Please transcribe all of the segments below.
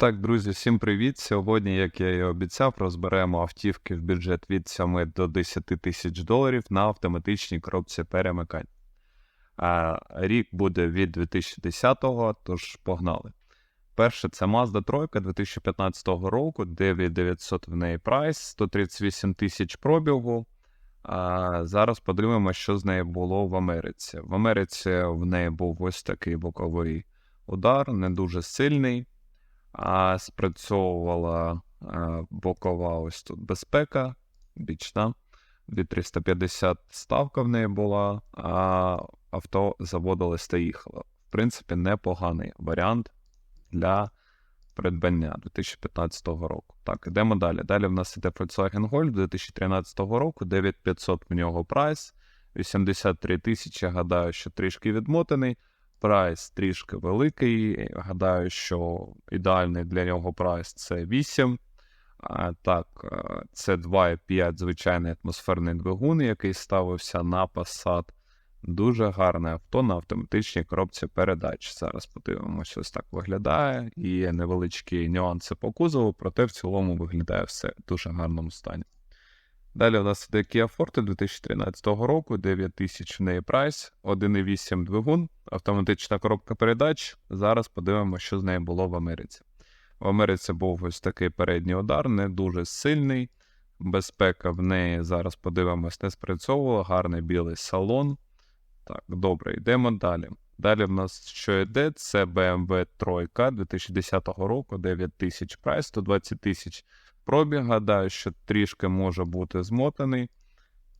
Так, друзі, всім привіт. Сьогодні, як я і обіцяв, розберемо автівки в бюджет від 7 до 10 тисяч доларів на автоматичній коробці перемикань. А, рік буде від 2010-го, тож погнали. Перше, це Mazda 3 2015 року, 9900 в неї прайс, 138 тисяч пробігу. А, зараз подивимося, що з нею було в Америці. В Америці в неї був ось такий боковий удар, не дуже сильний а спрацьовувала бокова ось тут безпека, бічна. Від 350 ставка в неї була, а авто заводилось та їхало. В принципі, непоганий варіант для придбання 2015 року. Так, ідемо далі. Далі в нас іде Volkswagen Golf 2013 року, 9500 в нього прайс, 83 тисячі, гадаю, що трішки відмотаний. Прайс трішки великий. Гадаю, що ідеальний для нього прайс це 8. А, Так, це 2,5 звичайний атмосферний двигун, який ставився на Passat. Дуже гарне авто на автоматичній коробці передач. Зараз подивимося, ось так виглядає. Є невеличкі нюанси по кузову, проте в цілому виглядає все в дуже гарному стані. Далі у нас іде Kia Forte 2013 року, 9000 в неї прайс, 1,8 двигун, автоматична коробка передач. Зараз подивимося, що з нею було в Америці. В Америці був ось такий передній удар, не дуже сильний. Безпека в неї зараз подивимось, не спрацьовувала, гарний білий салон. Так, добре, йдемо далі. Далі в нас що йде, це BMW 3 2010 року, 9000 прайс, 120 тисяч пробіг. Гадаю, що трішки може бути змотаний.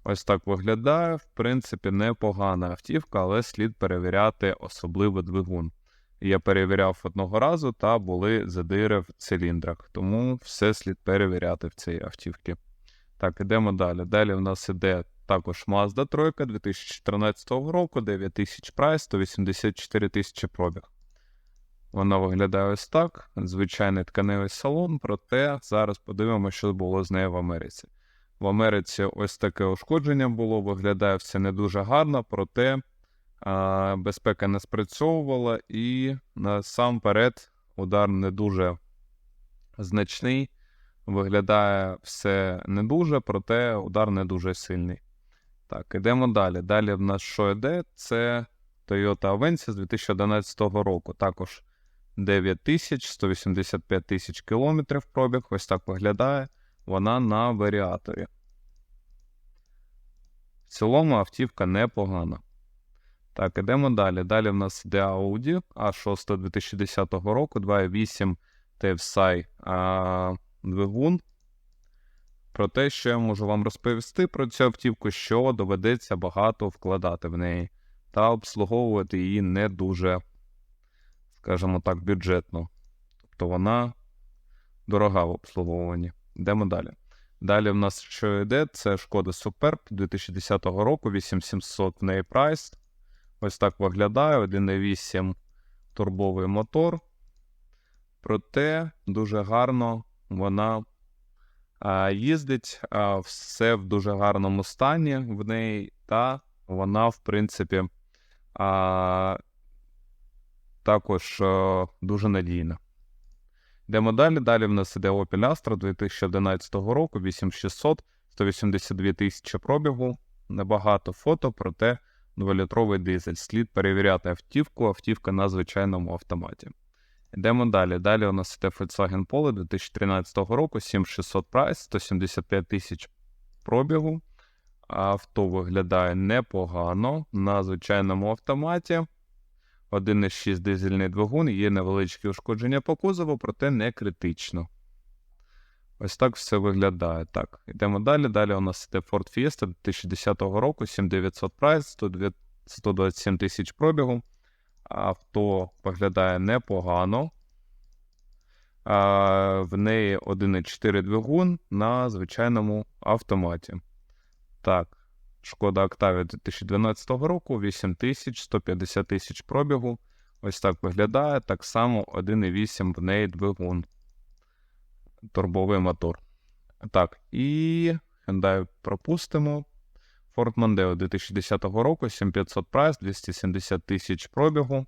Ось так виглядає. В принципі, непогана автівка, але слід перевіряти особливо двигун. Я перевіряв одного разу та були задири в циліндрах, тому все слід перевіряти в цій автівці. Так, ідемо далі. Далі в нас іде також Mazda 3 2014 року, 9000 прайс, 184 тисячі пробіг. Вона виглядає ось так. Звичайний тканевий салон, проте зараз подивимося, що було з нею в Америці. В Америці ось таке ушкодження було, виглядає все не дуже гарно, проте а, безпека не спрацьовувала, і насамперед удар не дуже значний. Виглядає все не дуже, проте удар не дуже сильний. Так, ідемо далі. Далі в нас що йде? Це Toyota Avensis з 2011 року. Також 9 тисяч, 185 тисяч кілометрів пробіг. Ось так виглядає. Вона на варіаторі. В цілому автівка непогана. Так, ідемо далі. Далі в нас йде Audi A6 2010 року, 2.8 TFSI а, двигун. Про те, що я можу вам розповісти про цю автівку, що доведеться багато вкладати в неї, та обслуговувати її не дуже, скажімо так, бюджетно. Тобто вона дорога в обслуговуванні. Йдемо далі. Далі в нас що йде, це шкода Superb 2010 року, 8700 в неї прайс. Ось так виглядає. 1,8 турбовий мотор. Проте дуже гарно вона а, їздить, а, все в дуже гарному стані в неї, та вона, в принципі, а, також а, дуже надійна. Йдемо далі. Далі в нас іде Opel Astra 2011 року, 8600, 182 тисячі пробігу. Небагато фото, проте 2-літровий дизель. Слід перевіряти автівку, автівка на звичайному автоматі. Йдемо далі. Далі у нас іде Volkswagen Polo 2013 року, 7600 прайс, 175 тисяч пробігу. Авто виглядає непогано на звичайному автоматі. 1,6 дизельний двигун, є невеличкі ушкодження по кузову, проте не критично. Ось так все виглядає. Так, йдемо далі. Далі у нас іде Ford Fiesta 2010 року, 7900 прайс, 127 тисяч пробігу. Авто виглядає непогано. А, В неї 1,4 двигун на звичайному автоматі. Так, Шкода Octavia 2012 року, 8 тисяч, 150 тисяч пробігу. Ось так виглядає. Так само 1,8 в неї двигун. Турбовий мотор. Так, і Hyundai пропустимо. Ford Mondeo 2010 року, 7500 прайс, 270 тисяч пробігу.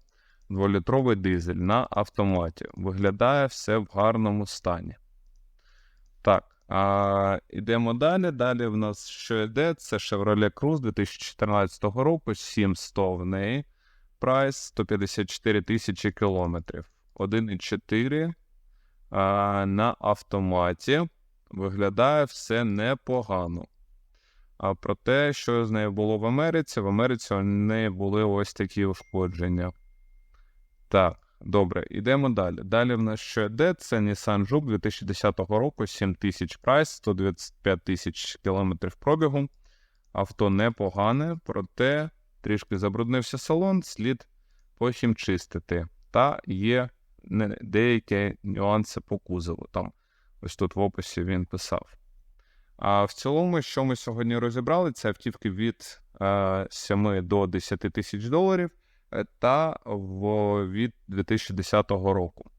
2-літровий дизель на автоматі. Виглядає все в гарному стані. Так, а, ідемо далі. Далі в нас що йде? Це Chevrolet Cruze 2014 року, 7100 в неї. Прайс 154 тисячі кілометрів. 1,4 на автоматі. Виглядає все непогано. А про те, що з нею було в Америці, в Америці у неї були ось такі ушкодження. Так, добре, йдемо далі. Далі в нас що йде? Це Nissan Juke 2010 року, 7 тисяч прайс, 125 тисяч кілометрів пробігу. Авто непогане, проте трішки забруднився салон, слід похімчистити. Та є деякі нюанси по кузову. Там ось тут в описі він писав. А в цілому, що ми сьогодні розібрали, це автівки від е, 7 до 10 тисяч доларів е, та в, від 2010 року.